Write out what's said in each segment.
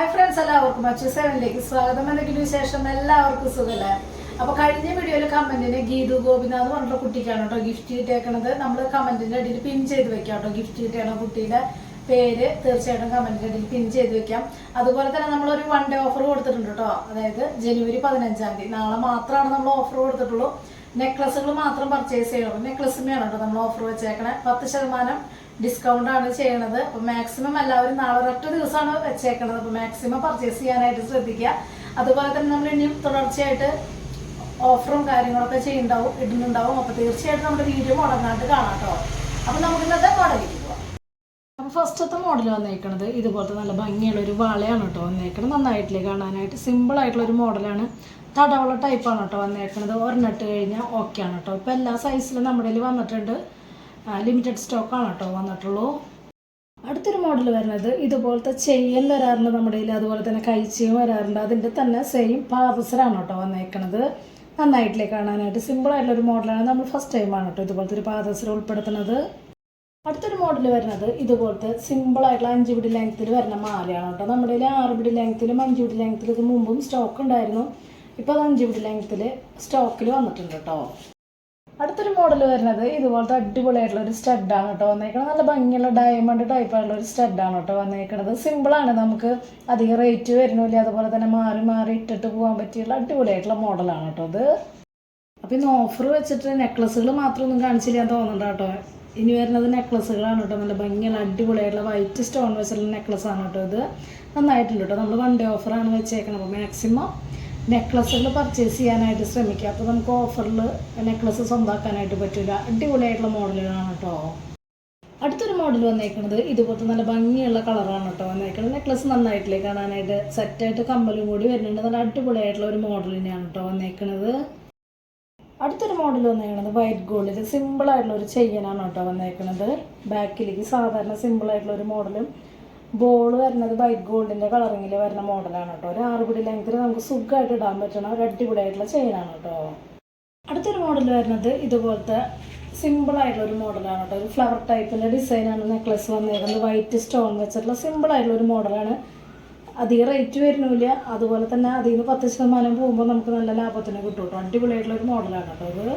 Hi friends എല്ലാവർക്കും മറ്റു സെവനിലേക്ക് സ്വാഗതം. എന്തെങ്കിലും വിശേഷം? എല്ലാവർക്കും സുഖല്ലേ? അപ്പൊ കഴിഞ്ഞ വീഡിയോയിൽ കമന്റിന് ഗീതു ഗോപിനാഥ് പറഞ്ഞിട്ട് കുട്ടിക്കാണ് കേട്ടോ ഗിഫ്റ്റ് കിട്ടിയേക്കണത്. നമ്മൾ കമന്റിന്റെ അടിയിൽ പിൻ ചെയ്ത് വെക്കാം കേട്ടോ. ഗിഫ്റ്റ് കിട്ടിയാണ് കുട്ടിയുടെ പേര്? തീർച്ചയായിട്ടും കമന്റിന്റെ അടിയിൽ പിൻ ചെയ്ത് വെക്കാം. അതുപോലെ തന്നെ നമ്മൾ ഒരു വൺ ഡേ ഓഫർ കൊടുത്തിട്ടുണ്ട് കേട്ടോ. അതായത് ജനുവരി പതിനഞ്ചാം തീയതി. നാളെ മാത്രമാണ് നമ്മൾ ഓഫർ കൊടുത്തിട്ടുള്ളൂ. നെക്ലസുകൾ മാത്രം പർച്ചേസ് ചെയ്യണം നെക്ലസ് കേട്ടോ നമ്മൾ ഓഫർ വെച്ചേക്കണേ. പത്ത് ശതമാനം ആണ് ചെയ്യണത്. അപ്പൊ മാക്സിമം എല്ലാവരും നാളെ ഒരൊറ്റ ദിവസമാണ് വെച്ചേക്കണത്. അപ്പൊ മാക്സിമം പർച്ചേസ് ചെയ്യാനായിട്ട് ശ്രദ്ധിക്കുക. അതുപോലെ തന്നെ നമ്മൾ ഇനിയും തുടർച്ചയായിട്ട് ഓഫറും കാര്യങ്ങളൊക്കെ ചെയ്യുന്നുണ്ടാവും ഇടുന്നുണ്ടാവും. അപ്പൊ തീർച്ചയായിട്ടും നമ്മുടെ വീഡിയോ മുടങ്ങാണ്ട് കാണാട്ടോ അപ്പൊ നമുക്ക് ഇന്നത്തെ മോഡലിലേക്ക് പോവാം. ഫസ്റ്റത്തെ മോഡൽ വന്നേക്കണത് ഇതുപോലത്തെ നല്ല ഭംഗിയുള്ള ഒരു വളയാണ് കേട്ടോ വന്നേക്കണത്. നന്നായിട്ടില്ലേ കാണാനായിട്ട്? സിമ്പിൾ ആയിട്ടുള്ള ഒരു മോഡലാണ് തടവുള്ള ടൈപ്പാണ് കേട്ടോ വന്നേക്കണത്. ഒരെണ്ണിട്ട് കഴിഞ്ഞാൽ ഓക്കെ ആണ് കേട്ടോ. ഇപ്പൊ എല്ലാ സൈസിലും നമ്മുടെ കയ്യിൽ വന്നിട്ടുണ്ട്. ലിമിറ്റഡ് സ്റ്റോക്കാണ് കേട്ടോ വന്നിട്ടുള്ളൂ. അടുത്തൊരു മോഡൽ വരുന്നത് ഇതുപോലത്തെ ചെയിൻ വരാറുണ്ട് നമ്മുടെ കയ്യിൽ. അതുപോലെ തന്നെ കൈച്ചയും വരാറുണ്ട്. അതിന്റെ തന്നെ സെയിം പാദസരാണ് കേട്ടോ വന്നേക്കണത്. നന്നായിട്ടില്ലേ കാണാനായിട്ട്. ഒരു മോഡലാണ് നമ്മൾ ഫസ്റ്റ് ടൈമാണ് കേട്ടോ ഇതുപോലത്തെ ഒരു പാദസരം ഉൾപ്പെടുത്തുന്നത്. അടുത്തൊരു മോഡൽ വരുന്നത് ഇതുപോലത്തെ സിമ്പിൾ ആയിട്ടുള്ള അഞ്ച് പിടി ലെങ്ത്തിൽ വരുന്ന മാലയാണ് കേട്ടോ. നമ്മുടെ കയ്യിൽ ആറ് പിടി ലെങ്ത്തിലും അഞ്ച് പിടി ലെങ്ത്തിലും ഇത് മുമ്പും സ്റ്റോക്ക് ഉണ്ടായിരുന്നു. ഇപ്പോൾ അഞ്ച് മിനിറ്റ് ലെങ്ത്തിൽ സ്റ്റോക്കിൽ വന്നിട്ടുണ്ട് കേട്ടോ. അടുത്തൊരു മോഡൽ വരുന്നത് ഇതുപോലത്തെ അടിപൊളിയായിട്ടുള്ള ഒരു സ്റ്റഡാണ് കേട്ടോ വന്നേക്കണത്. നല്ല ഭംഗിയുള്ള ഡയമണ്ട് ടൈപ്പ് ആയിട്ടുള്ള ഒരു സ്റ്റഡാണ് കേട്ടോ വന്നേക്കണത്. സിമ്പിളാണ് നമുക്ക് അധികം റേറ്റ് വരുന്നില്ല. അതുപോലെ തന്നെ മാറി മാറി ഇട്ടിട്ട് പോകാൻ പറ്റിയുള്ള അടിപൊളിയായിട്ടുള്ള മോഡലാണ് കേട്ടോ അത് അപ്പം ഇന്ന് ഓഫർ വെച്ചിട്ട് നെക്ലസുകൾ മാത്രമൊന്നും കാണിച്ചില്ല എന്ന് തോന്നുന്നുണ്ട് കേട്ടോ. ഇനി വരുന്നത് നെക്ലസുകളാണ് കേട്ടോ. നല്ല ഭംഗിയുള്ള അടിപൊളിയായിട്ടുള്ള വൈറ്റ് സ്റ്റോൺ വെച്ചിട്ടുള്ള നെക്ലസ് ആണ് കേട്ടോ ഇത്. നന്നായിട്ടുണ്ട് കേട്ടോ. നമ്മൾ വൺ ഡേ ഓഫറാണ് വെച്ചേക്കുന്നത് അപ്പോൾ മാക്സിമം നെക്ലസുകൾ പർച്ചേസ് ചെയ്യാനായിട്ട് ശ്രമിക്കുക. അപ്പോൾ നമുക്ക് ഓഫറിൽ നെക്ലസ് സ്വന്തമാക്കാനായിട്ട് പറ്റില്ല അടിപൊളിയായിട്ടുള്ള മോഡലുകളാണ് കേട്ടോ അടുത്തൊരു മോഡൽ വന്നേക്കുന്നത് ഇതുപോലത്തെ നല്ല ഭംഗിയുള്ള കളറാണ് കേട്ടോ വന്നേക്കുന്നത് നെക്ലസ് നന്നായിട്ടില്ലേ കാണാനായിട്ട്? സെറ്റായിട്ട് കമ്മലും കൂടി വരുന്നുണ്ട്. നല്ല അടിപൊളിയായിട്ടുള്ള ഒരു മോഡൽ തന്നെയാണ് കേട്ടോ വന്നേക്കുന്നത് അടുത്തൊരു മോഡൽ വന്നേക്കുന്നത് വൈറ്റ് ഗോൾഡ് സിമ്പിൾ ആയിട്ടുള്ള ഒരു ചെയ്യനാണ് കേട്ടോ വന്നേക്കുന്നത് ബാക്കിലേക്ക് സാധാരണ സിമ്പിളായിട്ടുള്ള ഒരു മോഡലും ബോൾ വരുന്നത് വൈറ്റ് ഗോൾഡിന്റെ കളറിങ്ങിൽ വരുന്ന മോഡലാണ് കേട്ടോ. ഒരു ആറുപിടി ലെങ്ത്തിൽ നമുക്ക് സുഖമായിട്ട് ഇടാൻ പറ്റണ ഒരു അടിപൊളിയായിട്ടുള്ള ചെയിനാണ് കേട്ടോ. അടുത്തൊരു മോഡൽ വരുന്നത് ഇതുപോലത്തെ സിമ്പിൾ ആയിട്ടുള്ള ഒരു മോഡലാണ് കേട്ടോ. ഒരു ഫ്ലവർ ടൈപ്പിന്റെ ഡിസൈനാണ് നെക്ലസ് വന്നേക്കുന്നത്. വൈറ്റ് സ്റ്റോൺ വെച്ചിട്ടുള്ള സിമ്പിൾ ആയിട്ടുള്ള ഒരു മോഡലാണ് അധികം റേറ്റ് വരുന്നില്ല. അതുപോലെ തന്നെ അതിൽ നിന്ന് പത്ത് ശതമാനം പോകുമ്പോൾ നമുക്ക് നല്ല ലാഭത്തിന് കിട്ടും കേട്ടോ. അടിപൊളിയായിട്ടുള്ള ഒരു മോഡലാണ് കേട്ടോ ഇത്.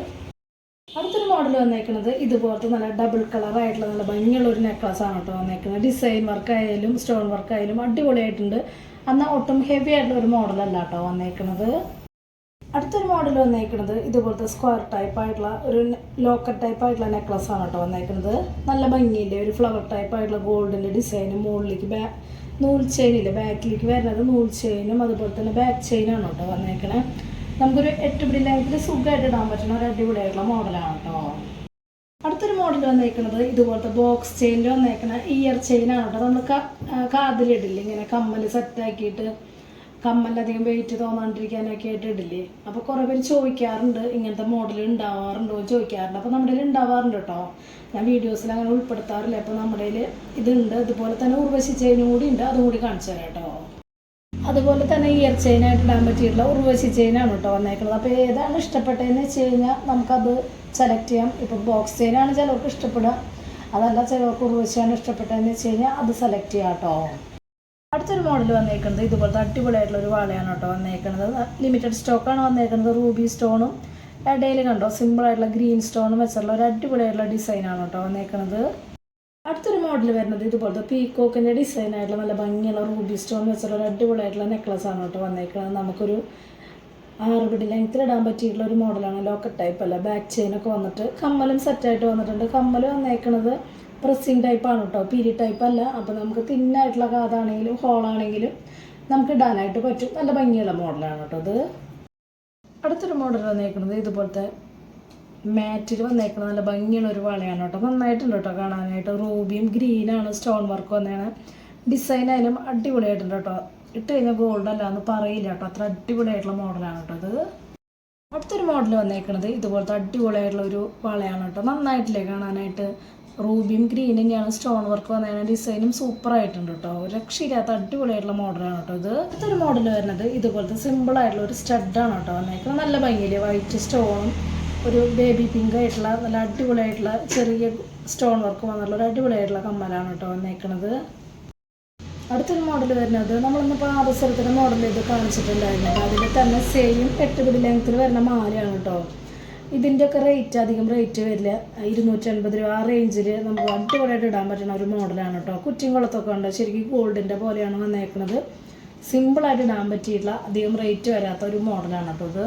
മോഡൽ വന്നേക്കുന്നത് ഇതുപോലത്തെ നല്ല ഡബിൾ കളർ ആയിട്ടുള്ള നല്ല ഭംഗിയുള്ള ഒരു നെക്ലസ് ആണ് കേട്ടോ വന്നേക്കുന്നത്. ഡിസൈൻ വർക്ക് ആയാലും സ്റ്റോൺ വർക്ക് ആയാലും അടിപൊളിയായിട്ടുണ്ട്. എന്നാൽ ഒട്ടും ഹെവി ആയിട്ടുള്ള ഒരു മോഡലല്ല കേട്ടോ വന്നേക്കുന്നത്. അടുത്തൊരു മോഡൽ വന്നേക്കുന്നത് ഇതുപോലത്തെ സ്ക്വയർ ടൈപ്പ് ആയിട്ടുള്ള ഒരു ലോക്കർ ടൈപ്പ് ആയിട്ടുള്ള നെക്ലസ് ആണ് കേട്ടോ വന്നേക്കുന്നത്. നല്ല ഭംഗിയില്ലേ ഒരു ഫ്ലവർ ടൈപ്പ് ആയിട്ടുള്ള ഗോൾഡിന്റെ ഡിസൈനും മുകളിലേക്ക് ബാ നൂൽ ചെയിനില്ലേ ബാക്കിലേക്ക് വരുന്നത് നൂൽ ചെയിനും അതുപോലെ തന്നെ ബാക്ക് ചെയിനാണ് കേട്ടോ വന്നേക്കണേ. നമുക്കൊരു എട്ട് പിടി ലെങ്ത്തിൽ സുഖമായിട്ട് ഇടാൻ പറ്റുന്ന ഒരു അടിപൊളിയായിട്ടുള്ള മോഡലാണ് കേട്ടോ അടുത്തൊരു മോഡൽ വന്നേക്കുന്നത് ഇതുപോലത്തെ ബോക്സ് ചെയിനിൽ വന്നേക്കുന്ന ഇയർ ചെയിനാണ് കേട്ടോ നമ്മൾ കാതിലിടില്ലേ? ഇങ്ങനെ കമ്മൽ സെറ്റാക്കിയിട്ട് കമ്മലധികം വെയിറ്റ് തോന്നാണ്ടിരിക്കാനൊക്കെ ആയിട്ട് ഇടില്ലേ? അപ്പോൾ കുറേ പേര് ചോദിക്കാറുണ്ട് ഇങ്ങനത്തെ മോഡൽ ഉണ്ടാവാറുണ്ടോ എന്ന് ചോദിക്കാറുണ്ട്. അപ്പോൾ നമ്മുടെ കയ്യിൽ ഉണ്ടാവാറുണ്ട് കേട്ടോ ഞാൻ വീഡിയോസിൽ അങ്ങനെ ഉൾപ്പെടുത്താറില്ല. അപ്പോൾ നമ്മുടെ കയ്യിൽ ഇതുണ്ട്. ഇതുപോലെ തന്നെ ഉർവശി ചെയിനും കൂടി ഉണ്ട്. അതും കൂടി കാണിച്ചു തരാം കേട്ടോ അതുപോലെ തന്നെ ഇയർ ചെയിനായിട്ട് ഇടാൻ പറ്റിയിട്ടുള്ള ഉർവശി ചെയിനാണ് കേട്ടോ വന്നേക്കുന്നത്. അപ്പോൾ ഏതാണ് ഇഷ്ടപ്പെട്ടതെന്ന് വെച്ച് കഴിഞ്ഞാൽ നമുക്കത് സെലക്ട് ചെയ്യാം. ഇപ്പോൾ ബോക്സ് ചെയിനാണ് ചിലർക്ക് ഇഷ്ടപ്പെടുക. അതല്ല ചിലർക്ക് ഉർവശിയാണ് ഇഷ്ടപ്പെട്ടതെന്ന് വെച്ച് കഴിഞ്ഞാൽ അത് സെലക്ട് ചെയ്യാം കേട്ടോ. അടുത്തൊരു മോഡൽ വന്നേക്കുന്നത് ഇതുപോലത്തെ അടിപൊളിയായിട്ടുള്ള ഒരു വാളയാണ് കേട്ടോ വന്നേക്കുന്നത്. ലിമിറ്റഡ് സ്റ്റോക്കാണ് വന്നേക്കുന്നത്. റൂബി സ്റ്റോണും ഇടയിൽ കണ്ടോ? സിമ്പിളായിട്ടുള്ള ഗ്രീൻ സ്റ്റോണും വെച്ചുള്ള ഒരു അടിപൊളിയായിട്ടുള്ള ഡിസൈനാണ് കേട്ടോ വന്നേക്കുന്നത്. അടുത്തൊരു മോഡൽ വരുന്നത് ഇതുപോലത്തെ പീക്കോക്കിന്റെ ഡിസൈൻ ആയിട്ടുള്ള നല്ല ഭംഗിയുള്ള റൂബി സ്റ്റോൺ വെച്ചുള്ള ഒരു അടിപൊളിയായിട്ടുള്ള നെക്ലസ് ആണ് കേട്ടോ വന്നേക്കുന്നത് നമുക്കൊരു ആറ് ലെങ്ത്തിൽ ഇടാൻ പറ്റിയിട്ടുള്ള ഒരു മോഡലാണ് ലോക്കറ്റ് ടൈപ്പ് അല്ല. ബാക്ക് ചെയിനൊക്കെ വന്നിട്ട് കമ്മലും സെറ്റായിട്ട് വന്നിട്ടുണ്ട്. കമ്മൽ വന്നേക്കുന്നത് പ്രസ്സിങ് ടൈപ്പാണ് കേട്ടോ. പിരി ടൈപ്പ് അല്ല. അപ്പോൾ നമുക്ക് തിന്നായിട്ടുള്ള കാതാണെങ്കിലും ഹോളാണെങ്കിലും നമുക്ക് ഇടാനായിട്ട് പറ്റും. നല്ല ഭംഗിയുള്ള മോഡലാണ് കേട്ടോ അത് അടുത്തൊരു മോഡൽ വന്നേക്കുന്നത് ഇതുപോലത്തെ മാറ്റിൽ വന്നേക്കുന്ന നല്ല ഭംഗിയുള്ള ഒരു വളയാണ് കേട്ടോ. നന്നായിട്ടുണ്ട് കേട്ടോ കാണാനായിട്ട്. റൂബിയും ഗ്രീനാണ് സ്റ്റോൺ വർക്ക് വന്നതാണ് ഡിസൈൻ ആയാലും അടിപൊളിയായിട്ടുണ്ട് കേട്ടോ. ഇട്ട് കഴിഞ്ഞാൽ ഗോൾഡ് അല്ല എന്ന് പറയില്ല കേട്ടോ. അത്ര അടിപൊളിയായിട്ടുള്ള മോഡലാണ് കേട്ടോ ഇത്. അടുത്തൊരു മോഡൽ വന്നേക്കുന്നത് ഇതുപോലത്തെ അടിപൊളിയായിട്ടുള്ള ഒരു വളയാണ് കേട്ടോ. നന്നായിട്ടില്ലേ കാണാനായിട്ട്. റൂബിയും ഗ്രീൻ തന്നെയാണ് സ്റ്റോൺ വർക്ക് വന്നതിന് ഡിസൈനും സൂപ്പർ ആയിട്ടുണ്ട് കേട്ടോ. രക്ഷയില്ലാത്ത അടിപൊളിയായിട്ടുള്ള മോഡലാണ് കേട്ടോ ഇത്. അടുത്തൊരു മോഡൽ വരുന്നത് ഇതുപോലത്തെ സിമ്പിൾ ആയിട്ടുള്ള ഒരു സ്റ്റഡാണ് കേട്ടോ വന്നേക്കുന്നത് നല്ല ഭംഗിയില്ലേ? വൈറ്റ് സ്റ്റോണും ഒരു ബേബി പിങ്ക് ആയിട്ടുള്ള നല്ല അടിപൊളിയായിട്ടുള്ള ചെറിയ സ്റ്റോൺ വർക്ക് വന്നിട്ടുള്ള ഒരു അടിപൊളിയായിട്ടുള്ള കമ്മലാണ് കേട്ടോ വന്നേക്കുന്നത് അടുത്തൊരു മോഡൽ വരുന്നത് നമ്മളിന്നിപ്പോൾ ആദർശത്തിന്റെ മോഡൽ ഇത് കാണിച്ചിട്ടുണ്ടായിരുന്നു. അതിൽ തന്നെ സെയിം എട്ട് പിടി ലെങ്ത്തിൽ വരുന്ന മാലയാണ് കേട്ടോ. ഇതിന്റെയൊക്കെ റേറ്റ് അധികം റേറ്റ് വരില്ല. ഇരുന്നൂറ്റി അൻപത് രൂപ ആ റേഞ്ചിൽ നമുക്ക് അടിപൊളിയായിട്ട് ഇടാൻ പറ്റുന്ന ഒരു മോഡലാണ് കേട്ടോ. കുറ്റിയും കുളത്തൊക്കെ ഉണ്ട്. ശരിക്കും ഗോൾഡിന്റെ പോലെയാണ് വന്നേക്കുന്നത് സിമ്പിളായിട്ട് ഇടാൻ പറ്റിയിട്ടുള്ള അധികം റേറ്റ് വരാത്ത ഒരു മോഡലാണ് കേട്ടോ ഇത്.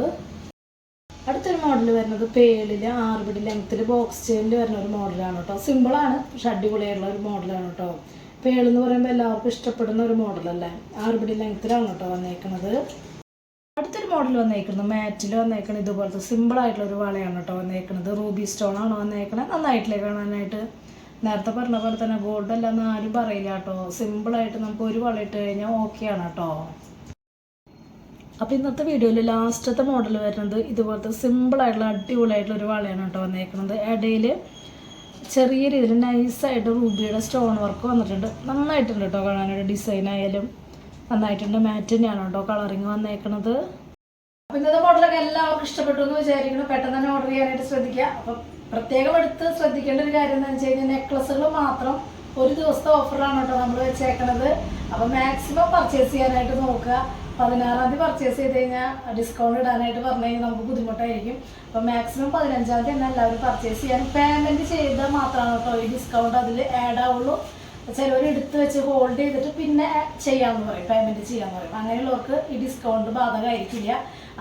അടുത്തൊരു മോഡൽ വരുന്നത് പേളിൽ ആറുപടി ലെങ്ത്തിൽ ബോക്സ് ചെയിനിൽ വരുന്ന ഒരു മോഡലാണ് കേട്ടോ സിമ്പിളാണ് പക്ഷെ അടിപൊളിയായിട്ടുള്ള ഒരു മോഡലാണ് കേട്ടോ പേൾ എന്ന് പറയുമ്പോൾ എല്ലാവർക്കും ഇഷ്ടപ്പെടുന്ന ഒരു മോഡലല്ലേ ആറുപടി പിടി ലെങ്ത്തിലാണ് കേട്ടോ വന്നേക്കുന്നത് അടുത്തൊരു മോഡൽ വന്നേക്കുന്നത് മാറ്റിൽ വന്നേക്കുന്നത് ഇതുപോലത്തെ സിമ്പിൾ ആയിട്ടുള്ള ഒരു വളയാണ് കേട്ടോ വന്നേക്കുന്നത് റൂബി സ്റ്റോൺ ആണ് വന്നേക്കുന്നത് നന്നായിട്ടില്ലേ കാണാനായിട്ട്? നേരത്തെ പറഞ്ഞ പോലെ തന്നെ ഗോൾഡ് അല്ലാന്ന് ആരും പറയില്ല കേട്ടോ സിമ്പിളായിട്ട് നമുക്ക് ഒരു വള ഇട്ട് കഴിഞ്ഞാൽ ഓക്കെയാണ് കേട്ടോ അപ്പോൾ ഇന്നത്തെ വീഡിയോയിൽ ലാസ്റ്റത്തെ മോഡൽ വരുന്നത് ഇതുപോലത്തെ സിമ്പിളായിട്ടുള്ള അടിപൊളിയായിട്ടുള്ള ഒരു വളയാണ് കേട്ടോ വന്നേക്കുന്നത് ഇടയിൽ ചെറിയ രീതിയിൽ നൈസായിട്ട് റൂബിയുടെ സ്റ്റോൺ വർക്ക് വന്നിട്ടുണ്ട്. നന്നായിട്ടുണ്ട് കേട്ടോ കാണാനൊരു ഡിസൈൻ ആയാലും നന്നായിട്ടുണ്ട്. തന്നെയാണ് കേട്ടോ കളറിങ് വന്നേക്കുന്നത് അപ്പോൾ ഇന്നത്തെ മോഡലൊക്കെ എല്ലാവർക്കും ഇഷ്ടപ്പെട്ടു എന്ന് വിചാരിക്കുന്നു. പെട്ടെന്ന് തന്നെ ഓർഡർ ചെയ്യാനായിട്ട് ശ്രദ്ധിക്കുക. അപ്പം പ്രത്യേകം എടുത്ത് ശ്രദ്ധിക്കേണ്ട ഒരു കാര്യം എന്താണെന്ന് വെച്ച് കഴിഞ്ഞാൽ നെക്ലസുകൾ മാത്രം ഒരു ദിവസത്തെ ഓഫറാണ് കേട്ടോ നമ്മൾ വെച്ചേക്കണത്. അപ്പം മാക്സിമം പർച്ചേസ് ചെയ്യാനായിട്ട് നോക്കുക. പതിനാറാം തീയതി പർച്ചേസ് ചെയ്ത് കഴിഞ്ഞാൽ ഡിസ്കൗണ്ട് ഇടാനായിട്ട് പറഞ്ഞു കഴിഞ്ഞാൽ നമുക്ക് ബുദ്ധിമുട്ടായിരിക്കും. അപ്പം മാക്സിമം പതിനഞ്ചാം തീയതി തന്നെ എല്ലാവരും പർച്ചേസ് ചെയ്യാൻ പേയ്മെന്റ് ചെയ്താൽ മാത്രമാണ് കേട്ടോ ഈ ഡിസ്കൗണ്ട് അതിൽ ആഡ് ആവുള്ളൂ. ചിലവർ എടുത്ത് വെച്ച് ഹോൾഡ് ചെയ്തിട്ട് പിന്നെ ചെയ്യാമെന്ന് പറയും പേയ്മെന്റ് ചെയ്യാമെന്ന് പറയും. അങ്ങനെയുള്ളവർക്ക് ഈ ഡിസ്കൗണ്ട് ബാധകമായിരിക്കില്ല.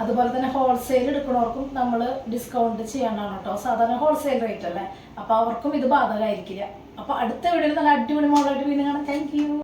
അതുപോലെ തന്നെ ഹോൾസെയിൽ എടുക്കുന്നവർക്കും നമ്മൾ ഡിസ്കൗണ്ട് ചെയ്യാനാണ് കേട്ടോ. സാധാരണ ഹോൾസെയിൽ റേറ്റ് അല്ലേ? അപ്പോൾ അവർക്കും ഇത് ബാധകമായിരിക്കില്ല. അപ്പോൾ അടുത്ത വീഡിയോയിൽ നല്ല അടിപൊളി മോഡലായിട്ട് വീണ്ടും കാണാം. താങ്ക്